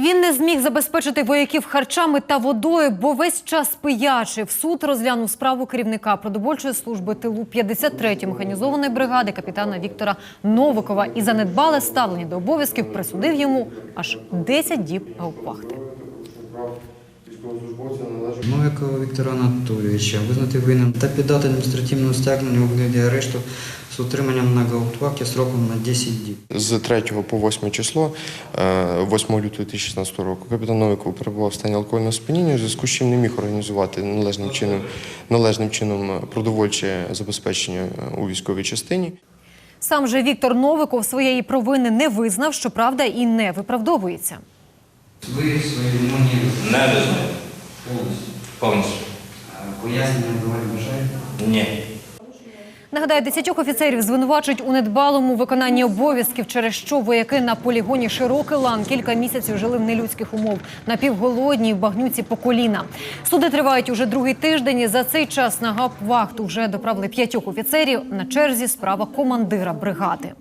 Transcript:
Він не зміг забезпечити вояків харчами та водою, бо весь час пиячив. Суд розглянув справу керівника продовольчої служби тилу 53-ї механізованої бригади капітана Віктора Новикова і за недбале ставлення до обов'язків присудив йому аж 10 діб гаупвахти. Новикова Віктора Анатолійовича визнати винним та піддати адміністративному стягненню у вигляді арешту з утриманням на гауптвахті сроком на 10 діб. З 3 по 8 число, е, 8 лютого 2016 року, капітан Новиков перебував в стані алкогольного сп'яніння, у зв'язку з чим не міг організувати належним чином, належним чином продовольче забезпечення у військовій частині. Сам же Віктор Новиков своєї провини не визнав, щоправда, і не виправдовується. Ви свої вимоги Не визнаю. повністю. Повністю. Пояснення давати бажаєте? Ні. Нагадаю, десятьох офіцерів звинувачують у недбалому виконанні обов'язків, через що вояки на полігоні Широкий лан кілька місяців жили в нелюдських умов, напівголодні в багнюці по коліна. Суди тривають уже другий тиждень. і За цей час на гауптвахту вже доправили п'ятьох офіцерів. На черзі справа командира бригади.